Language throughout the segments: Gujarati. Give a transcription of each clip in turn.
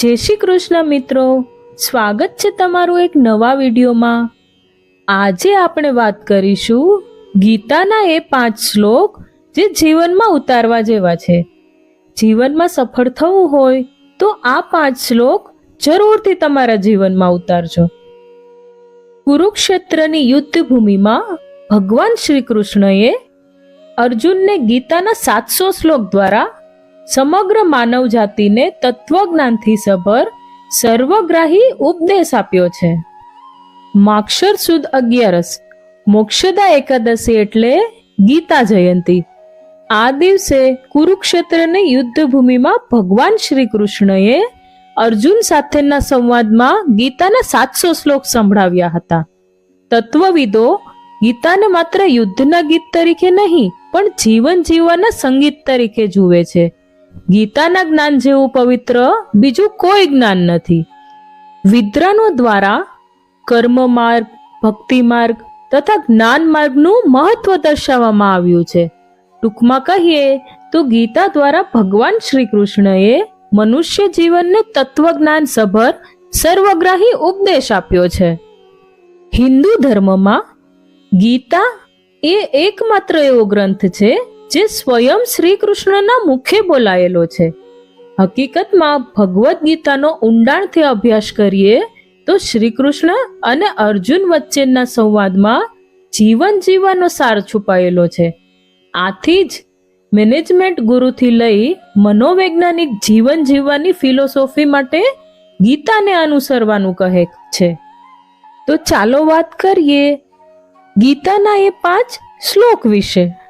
જય શ્રી કૃષ્ણ મિત્રો. સ્વાગત છે તમારું એક નવા વિડીયોમાં. આજે આપણે વાત કરીશું ગીતાના એ પાંચ શ્લોક જે જીવનમાં ઉતારવા જેવા છે. જીવનમાં સફળ થવું હોય તો આ પાંચ શ્લોક જરૂરથી તમારા જીવનમાં ઉતારજો. કુરુક્ષેત્રની યુદ્ધ ભૂમિમાં ભગવાન શ્રી કૃષ્ણએ અર્જુનને ગીતાના સાતસો શ્લોક દ્વારા સમગ્ર માનવ જાતિને તત્વજ્ઞાનથી સભર સર્વગ્રાહી ઉપદેશ આપ્યો છે. માક્ષર સુદ અગિયારસ, મોક્ષદા એકાદશી એટલે ગીતા જયંતી. આ દિવસે કુરુક્ષેત્રની યુદ્ધભૂમિમાં ભગવાન શ્રી કૃષ્ણએ અર્જુન સાથેના સંવાદમાં ગીતાના સાતસો શ્લોક સંભળાવ્યા હતા. તત્વવિદો ગીતાને માત્ર યુદ્ધના ગીત તરીકે નહીં, પણ જીવન જીવવાના સંગીત તરીકે જુએ છે. ગીતાના જ્ઞાન જેવું પવિત્ર બીજું કોઈ જ્ઞાન નથી. વિદ્વાનો દ્વારા કર્મ માર્ગ ભક્તિ માર્ગ તથા જ્ઞાન માર્ગનું મહત્વ દર્શાવવામાં આવ્યું છે. ટૂંકમાં કહીએ તો ગીતા દ્વારા ભગવાન શ્રી કૃષ્ણએ મનુષ્ય જીવનને તત્વજ્ઞાન સભર સર્વગ્રાહી ઉપદેશ આપ્યો છે. હિન્દુ ધર્મમાં ગીતા એ એકમાત્ર એવો ગ્રંથ છે જે સ્વયં શ્રી કૃષ્ણના મુખે બોલાયેલો છે. હકીકતમાં ભગવદ્ ગીતાનો ઊંડાણથી અભ્યાસ કરીએ તો શ્રી કૃષ્ણ અને અર્જુન વચ્ચેના સંવાદમાં જીવન જીવવાનો સાર છુપાયેલો છે. આથી જ મેનેજમેન્ટ ગુરુથી લઈ મનોવૈજ્ઞાનિક જીવન જીવવાની ફિલોસોફી માટે ગીતાને અનુસરવાનું કહે છે. તો ચાલો વાત કરીએ ગીતાના એ પાંચ શ્લોક વિશે.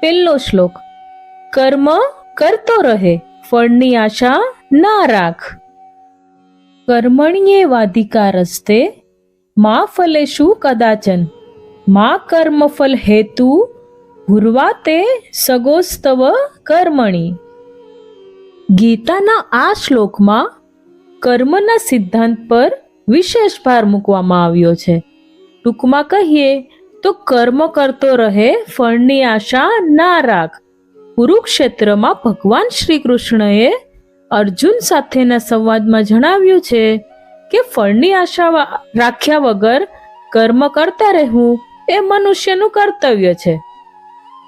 પહેલો શ્લોક, કર્મ કરતો રહે, ફળની આશા ના રાખ. કર્મણીએ વાધિકા રસ્તે, મા ફલેશુ કદાચન? મા કર્મફલ હેતુ ભૂરવાતે સગોસ્તવ કર્મણી. ગીતાના આ શ્લોકમાં કર્મના સિદ્ધાંત પર વિશેષ ભાર મૂકવામાં આવ્યો છે. ટૂંકમાં કહીએ તો કર્મ કરતો રહે, ફળની આશા ના રાખ. કુરુક્ષેત્રમાં ભગવાન શ્રી કૃષ્ણએ અર્જુન સાથેના સંવાદમાં જણાવ્યું છે કે ફળની આશા રાખ્યા વગર કર્મ કરતા રહેવું એ મનુષ્યનું કર્તવ્ય છે.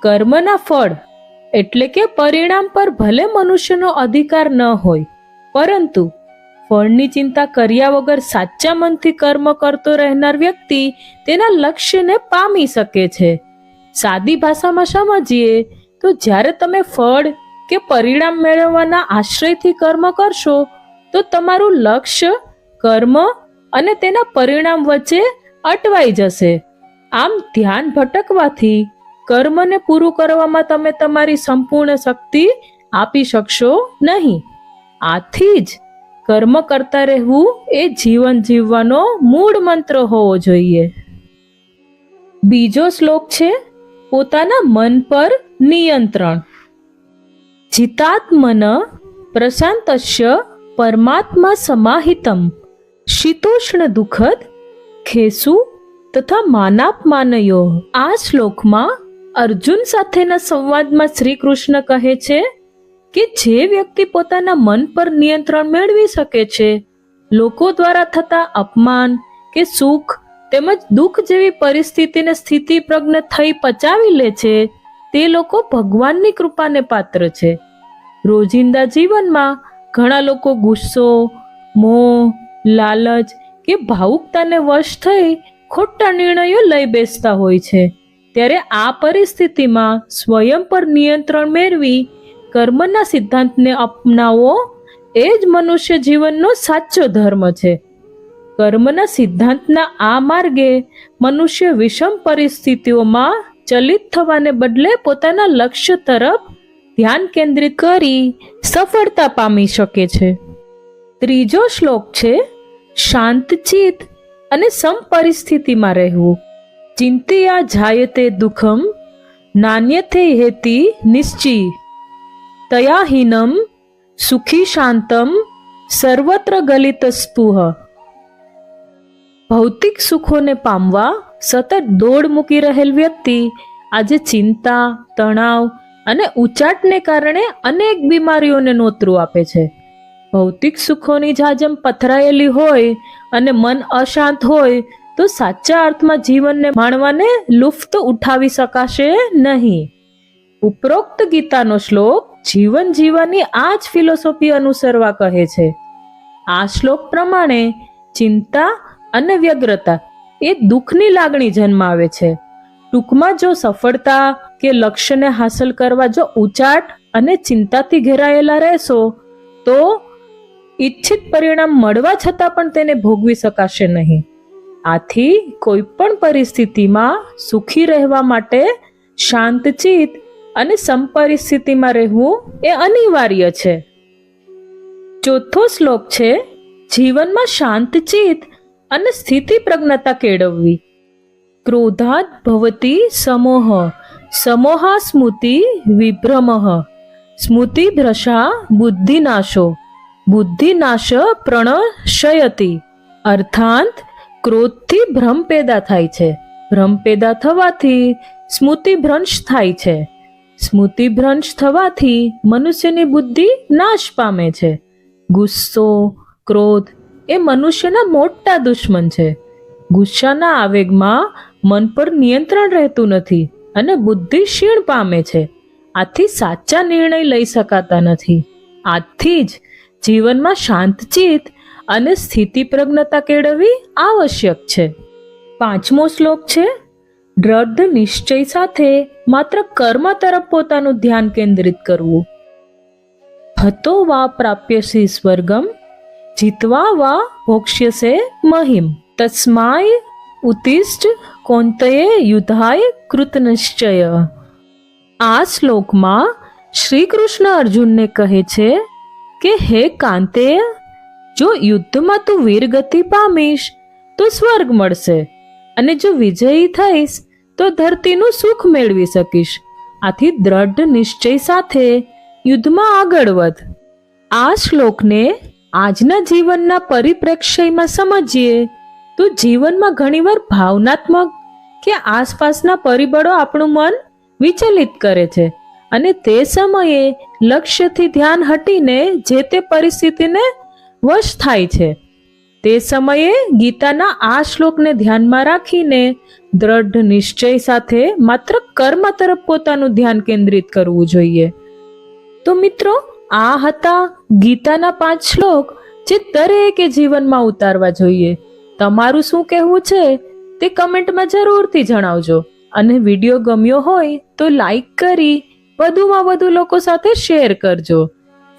કર્મના ફળ એટલે કે પરિણામ પર ભલે મનુષ્યનો અધિકાર ન હોય, પરંતુ ફળની ચિંતા કર્યા વગર સાચા મનથી કર્મ કરતો રહેનાર વ્યક્તિ તેના લક્ષ્યને પામી શકે છે. સાદી ભાષામાં સમજીએ તો જ્યારે તમે ફળ કે પરિણામ મેળવવાના આશ્રયથી કર્મ કરશો, તો તમારું લક્ષ્ય, કર્મ અને તેના પરિણામ વચ્ચે અટવાઈ જશે. આમ ધ્યાન ભટકવાથી કર્મને પૂરું કરવામાં તમે તમારી સંપૂર્ણ શક્તિ આપી શકશો નહીં. આથી જ કર્મ કરતા રહેવું એ જીવન જીવવાનો મૂળ મંત્ર હોવો જોઈએ. બીજો શ્લોક છે, પોતાના મન પર નિયંત્રણ. જીતાત્મન પ્રશાંતસ્ય પરમાત્મા સમાહિતમ. શીતોષ્ણ દુઃખદ, ખેસુ તથા માનાપમાનયો. આ શ્લોકમાં અર્જુન સાથેના સંવાદમાં શ્રી કૃષ્ણ કહે છે કે જે વ્યક્તિ પોતાના મન પર નિયંત્રણ મેળવી શકે છે, લોકો દ્વારા થતા અપમાન કે સુખ તેમજ દુઃખ જેવી પરિસ્થિતિને સ્થિતિ પ્રજ્ઞ થઈ પચાવી લે છે, તે લોકો ભગવાનની કૃપાને પાત્ર છે. રોજિંદા જીવનમાં ઘણા લોકો ગુસ્સો, મોહ, લાલચ કે ભાવુકતાને વશ થઈ ખોટા નિર્ણયો લઈ બેસતા હોય છે. ત્યારે આ પરિસ્થિતિમાં સ્વયં પર નિયંત્રણ મેળવી કર્મના સિદ્ધાંતને અપનાવો, એ જ મનુષ્ય જીવનનો સાચો ધર્મ છે. કર્મના સિદ્ધાંતના આ માર્ગે મનુષ્ય વિષમ પરિસ્થિતિઓમાં ચલિત થવાને બદલે પોતાના લક્ષ્ય તરફ ધ્યાન કેન્દ્રિત કરી સફળતા પામી શકે છે. ત્રીજો શ્લોક છે શાંતચિત અને સમ પરિસ્થિતિમાં રહેવું. ચિંતિયા જાયતે દુઃખમ, નાન્યથે હેતી નિશ્ચિ તયાહીનમ સુખી શાંતમ સર્વત્ર ગલિત સ્પુહ ભૌતિક સુખોને પામવા સતત દોડ મૂકી રહેલ વ્યક્તિ આજે ચિંતા તણાવ અને ઉચાટને કારણે અનેક બીમારીઓને નોતરું આપે છે ભૌતિક સુખોની જાજમ પથરાયેલી હોય અને મન અશાંત હોય તો સાચા અર્થમાં જીવનને માણવાને લુફ્ત ઉઠાવી શકાશે નહીં ઉપરોક્ત ગીતાનો શ્લોક જીવન જીવવાની આ જ ફિલોસોફી અનુસરવા કહે છે. આ શ્લોક પ્રમાણે ચિંતા અને વ્યગ્રતા એ દુઃખની લાગણી જન્માવે છે. ટૂંકમાં જો સફળતા કે લક્ષ્યને હાંસલ કરવા જો ઉચાટ અને ચિંતાથી ઘેરાયેલા રહેશો, તો ઈચ્છિત પરિણામ મળવા છતાં પણ તેને ભોગવી શકાશે નહીં. આથી કોઈ પણ પરિસ્થિતિમાં સુખી રહેવા માટે શાંતચિત અને સંપરિસ્થિતિમાં રહેવું એ અનિવાર્ય છે. ચોથો શ્લોક છે, જીવનમાં શાંતચિત અને સ્થિતિ પ્રજ્ઞતા કેળવવી. ક્રોધાત ભવતી સમોહ, સમોહા સ્મૃતિ વિભ્રમઃ. સ્મૃતિ ભ્રશા બુદ્ધિનાશો, બુદ્ધિનાશ પ્રણશયતી. અર્થાંત, ક્રોધથી ભ્રમ પેદા થાય છે. ભ્રમ પેદા થવાથી સ્મૃતિ ભ્રંશ થાય છે. સ્મૃતિ ભ્રંશ થવાથી મનુષ્યની બુદ્ધિ નાશ પામે છે. ગુસ્સો, ક્રોધ એ મનુષ્યના મોટા દુશ્મન છે. ગુસ્સાના આવેગમાં મન પર નિયંત્રણ રહેતું નથી અને બુદ્ધિ ક્ષીણ પામે છે. આથી સાચા નિર્ણય લઈ શકાતા નથી. આથી જ જીવનમાં શાંતચિત અને સ્થિતિ પ્રજ્ઞતા કેળવવી આવશ્યક છે. પાંચમો શ્લોક છે દ્રઢ નિશ્ચય સાથે માત્ર કર્મ તરફ પોતાનું ધ્યાન કેન્દ્રિત કરવું. હતો વા પ્રાપ્યસી સ્વર્ગમ, જીતવા વા ભોક્ષ્યસે મહિમ. તસ્માય ઉતિષ્ઠ કોંતયે યુદ્ધાય કૃતનિશ્ચય. આ શ્લોકમાં શ્રી કૃષ્ણ અર્જુનને કહે છે કે, હે કાંતેય, જો યુદ્ધમાં તું વીરગતિ પામીશ, તો સ્વર્ગ મળશે અને જો વિજયી થઈશ તો ધરતીનું સુખ મેળવી શકીશ. આથી દ્રઢ નિશ્ચય સાથે યુદ્ધમાં આગળ વધ. આ શ્લોકને આજના જીવનના પરિપ્રેક્ષ્યમાં સમજીએ તો જીવનમાં ઘણીવાર ભાવનાત્મક કે આસપાસના પરિબળો આપણું મન વિચલિત કરે છે અને તે સમયે લક્ષ્યથી ધ્યાન હટીને જે તે પરિસ્થિતિને વશ થાય છે. તે સમયે ગીતાના આ શ્લોકને ધ્યાનમાં રાખીને દ્રઢ નિશ્ચય સાથે માત્ર કર્મ તરફ પોતાનું ધ્યાન કેન્દ્રિત કરવું જોઈએ. તો મિત્રો, આ હતા ગીતાના પાંચ શ્લોક જે દરેકે જીવનમાં ઉતારવા જોઈએ. તમારું શું કહેવું છે તે કમેન્ટમાં જરૂરથી જણાવજો. અને વીડિયો ગમ્યો હોય તો લાઈક કરી વધુમાં વધુ લોકો સાથે શેર કરજો.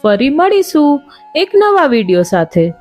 ફરી મળીશું એક નવા વીડિયો સાથે.